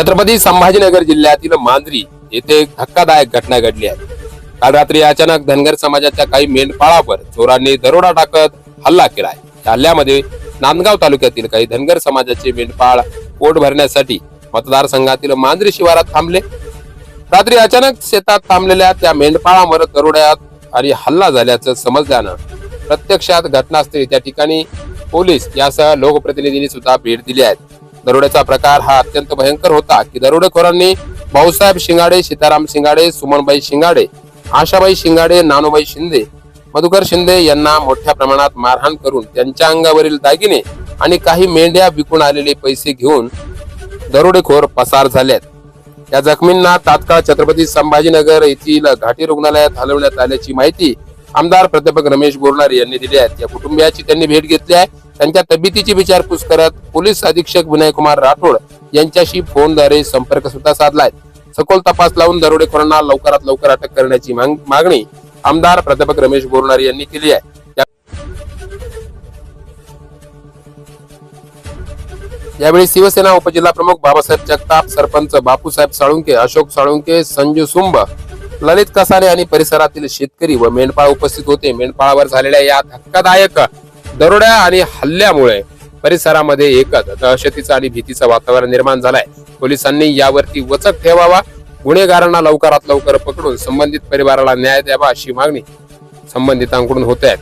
छत्रपती संभाजीनगर जिल्ह्यातील मांजरी येथे एक धक्कादायक घटना घडली आहे. काल रात्री अचानक धनगर समाजाच्या काही मेंढपाळावर चोरांनी दरोडा टाकत हल्ला केलाय या हल्ल्यामध्ये नांदगाव तालुक्यातील काही धनगर समाजाचे मेंढपाळ पोट भरण्यासाठी मतदारसंघातील मांजरी शिवारात थांबले. रात्री अचानक शेतात थांबलेल्या त्या मेंढपाळावर दरोड्यात आणि हल्ला झाल्याचं समजल्यानं प्रत्यक्षात घटनास्थळी त्या ठिकाणी पोलीस यासह लोकप्रतिनिधींनी सुद्धा भेट दिली आहे. दरोड्याचा प्रकार हा अत्यंत भयंकर होता की दरोडेखोरांनी भाऊसाहेब शिंगाडे सीताराम शिंगाडे सुमनबाई शिंगाडे आशाबाई शिंगाडे नानूबाई शिंदे मधुकर शिंदे यांना मोठ्या प्रमाणात मारहाण करून त्यांच्या अंगावरील दागिने आणि काही मेंढ्या विकून आलेले पैसे घेऊन दरोडेखोर पसार झाल्यात या जखमींना तात्काळ छत्रपती संभाजीनगर येथील घाटी रुग्णालयात हलवण्यात आल्याची माहिती आमदार प्राध्यापक रमेश बोरणारे यांनी दिली आहे. या कुटुंबियाची त्यांनी भेट घेतली आहे. त्यांच्या तब्येतीची विचारपूस करत पोलीस अधीक्षक विनयकुमार राठोड यांच्याशी फोनद्वारे संपर्क सुद्धा साधलाय. सखोल तपास लावून दरोडेखोरांना लवकरात लवकर अटक करण्याची मागणी आमदार प्राध्यापक रमेश बोरणारे यांनी केली आहे. यावेळी शिवसेना उपजिल्हा प्रमुख बाबासाहेब जगताप सरपंच बापूसाहेब साळुंके अशोक साळुंके संजू सुंब ललित कसारे आणि परिसरातील शेतकरी व मेंढपाळ उपस्थित होते. मेंढपाळावर झालेल्या या धक्कादायक दरोड्या आणि हल्ल्यामुळे परिसरामध्ये एकच दहशतीचं आणि भीतीचं वातावरण निर्माण झालंय. पोलिसांनी यावरती वचक ठेवावा गुन्हेगारांना लवकरात लवकर पकडून संबंधित परिवाराला न्याय द्यावा अशी मागणी संबंधितांकडून होत आहे.